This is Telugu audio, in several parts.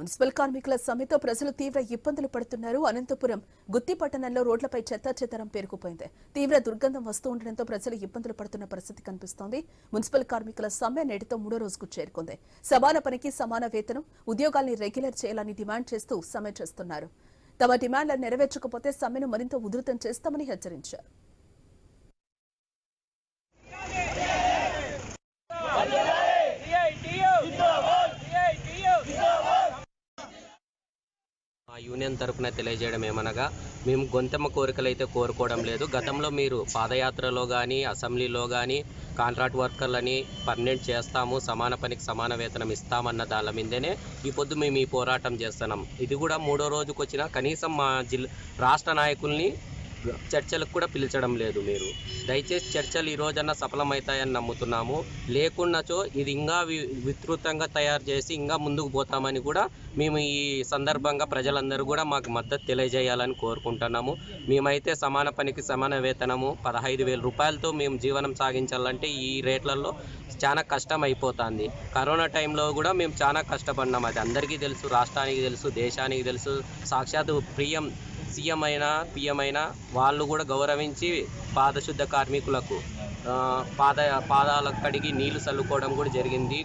మున్సిపల్ కార్మికుల సమ్మెతో ప్రజలు తీవ్ర ఇబ్బందులు పడుతున్నారు. అనంతపురం గుత్తి పట్టణంలో రోడ్లపై చెత్త చెత్తరం పేరుకుపోయింది. తీవ్ర దుర్గంధం వస్తూ ఉండడంతో ప్రజలు ఇబ్బందులు పడుతున్న పరిస్థితి కనిపిస్తోంది. మున్సిపల్ కార్మికుల సమ్మె నేటితో మూడో రోజుకు చేరుకుంది. సమాన పనికి సమాన వేతనం ఉద్యోగాల్ని రెగ్యులర్ చేయాలని డిమాండ్ చేస్తూ సమ్మె చేస్తున్నారు. తమ డిమాండ్లను నెరవేర్చకపోతే సమ్మెను మరింత ఉధృతం చేస్తామని హెచ్చరించారు. యూనియన్ తరపున తెలియజేయడం ఏమనగా మేము గొంతెమ్మ కోరికలు అయితే కోరుకోవడం లేదు. గతంలో మీరు పాదయాత్రలో కానీ అసెంబ్లీలో కానీ కాంట్రాక్ట్ వర్కర్లని పర్మనెంట్ చేస్తాము సమాన పనికి సమాన వేతనం ఇస్తామన్న దాని మీదనే ఈ పొద్దు మేము ఈ పోరాటం చేస్తున్నాం. ఇది కూడా మూడో రోజుకు వచ్చిన కనీసం మా జిల్లా రాష్ట్ర నాయకుల్ని చర్చలకు కూడా పిలిచడం లేదు మీరు. దయచేసి చర్చలు ఈ రోజన్నా సఫలమవుతాయని నమ్ముతున్నాము. లేకున్నచో ఇది ఇంకా వి- విస్తృతంగా తయారు చేసి ఇంకా ముందుకు పోతామని కూడా మేము ఈ సందర్భంగా ప్రజలందరూ కూడా మాకు మద్దతు తెలియజేయాలని కోరుకుంటున్నాము. మేమైతే సమాన పనికి సమాన వేతనము పదహైదు వేల రూపాయలతో మేము జీవనం సాగించాలంటే ఈ రేట్లలో చాలా కష్టం అయిపోతుంది కరోనా టైంలో కూడా మేము చాలా కష్టపడినాం. అది అందరికీ తెలుసు రాష్ట్రానికి తెలుసు దేశానికి తెలుసు. సాక్షాత్ ప్రియం సీఎం అయినా పిఎం అయినా వాళ్ళు కూడా గౌరవించి పాదశుద్ధ కార్మికులకు పాద పాదాలకు కడిగి నీళ్ళు చల్లుకోవడం కూడా జరిగింది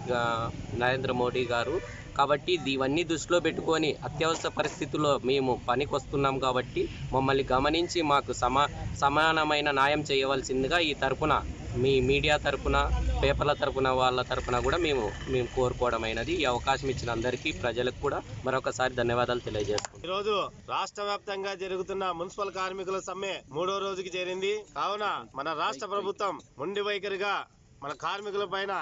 నరేంద్ర మోడీ గారు. కాబట్టి ఇవన్నీ దృష్టిలో పెట్టుకొని అత్యవసర పరిస్థితుల్లో మేము పనికి వస్తున్నాం కాబట్టి మమ్మల్ని గమనించి మాకు సమా సమానమైన న్యాయం చేయవలసిందిగా ఈ తరపున మీ మీడియా తరపున పేపర్ల తరపున వాళ్ళ తరపున కూడా మేము మేము కోరుకోవడమైనది ఈ అవకాశం ఇచ్చిన అందరికీ ప్రజలకు కూడా మరొకసారి ధన్యవాదాలు తెలియజేస్తున్నాం ఈరోజు రాష్ట్ర వ్యాప్తంగా జరుగుతున్న మున్సిపల్ కార్మికుల సమ్మె మూడో రోజుకి చేరింది. కావున మన రాష్ట్ర ప్రభుత్వం మొండి వైఖరిగా మన కార్మికుల పైన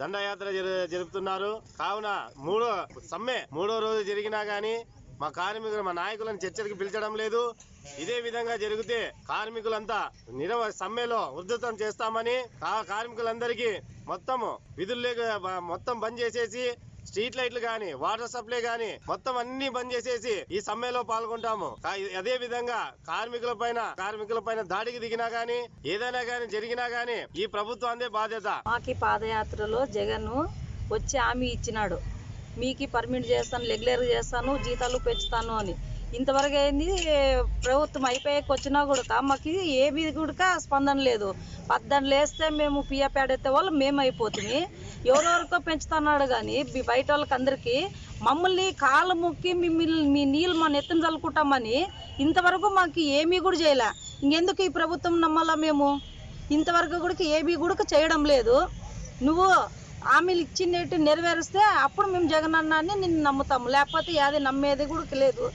దండయాత్ర జరుపుతున్నారు. కావున మూడో సమ్మె మూడో రోజు జరిగినా గానీ మా కార్మికులు మా నాయకులను చర్చలకు పిలిచడం లేదు. ఇదే విధంగా జరిగితే కార్మికులంతా నిరవ సమ్మెలో ఉధృతం చేస్తామని కార్మికులందరికీ మొత్తము విధులు లేక మొత్తం బంద్ చేసేసి స్ట్రీట్ లైట్లు గాని వాటర్ సప్లై గాని మొత్తం అన్ని బంద్ చేసేసి ఈ సమ్మెలో పాల్గొంటాము. కా- అదే విధంగా కార్మికుల పైన కార్మికుల పైన దాడికి దిగినా గాని ఏదైనా గాని జరిగినా గాని ఈ ప్రభుత్వాందే బాధ్యత. మాకి పాదయాత్రలో జగన్ వచ్చి హామీ ఇచ్చినాడు. మీకు పర్మిట్ చేస్తాను రెగ్యులర్ చేస్తాను జీతాలు పెంచుతాను అని. ఇంతవరకు అయింది ప్రభుత్వం అయిపోయాక వచ్చినా కూడా మాకు ఏవి కూడా స్పందన లేదు. పద్దెనిమిది లేస్తే మేము పియ్య పేడెత్తే వాళ్ళు మేము అయిపోతుంది. ఎవరెవరికో పెంచుతున్నాడు కానీ బయట వాళ్ళకి అందరికీ మమ్మల్ని కాళ్ళు ముక్కి మిమ్మల్ని మీ నీళ్ళు మన ఎత్తున చల్లుకుంటామని ఇంతవరకు మాకు ఏమీ కూడా చేయలే. ఇంకెందుకు ఈ ప్రభుత్వం నమ్మాలా మేము? ఇంతవరకు కూడా ఏమీ కూడా చేయడం లేదు. నువ్వు హామీలు ఇచ్చినట్టు నెరవేరిస్తే అప్పుడు మేము జగన్ అన్నాన్ని నిన్ను నమ్ముతాము లేకపోతే యాది నమ్మేది కూడా లేదు.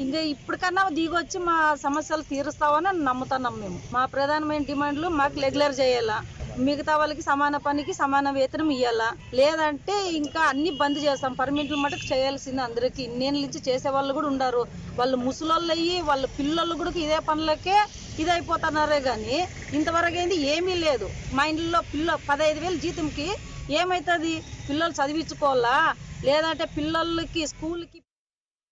ఇంకా ఇప్పటికన్నా దిగొచ్చి మా సమస్యలు తీరుస్తామని నమ్ముతున్నాం మేము. మా ప్రధానమైన డిమాండ్లు మాకు రెగ్యులర్ చేయాలా? మిగతా వాళ్ళకి సమాన పనికి సమాన వేతనం ఇవ్వాలా లేదంటే ఇంకా అన్ని బంద్ చేస్తాం. పర్మిట్లు మటుకు చేయాల్సింది అందరికీ. ఇన్నేళ్ళ నుంచి చేసే వాళ్ళు కూడా ఉండరు. వాళ్ళు ముసలోళ్ళు అయ్యి వాళ్ళ పిల్లలు కూడా ఇదే పనులకే ఇది అయిపోతున్నారే కానీ ఇంతవరకు ఏంది ఏమీ లేదు. మా ఇంట్లో పిల్ల పదహైదు వేలు జీతంకి ఏమవుతుంది పిల్లలు చదివించుకోవాలా? లేదంటే పిల్లలకి స్కూల్కి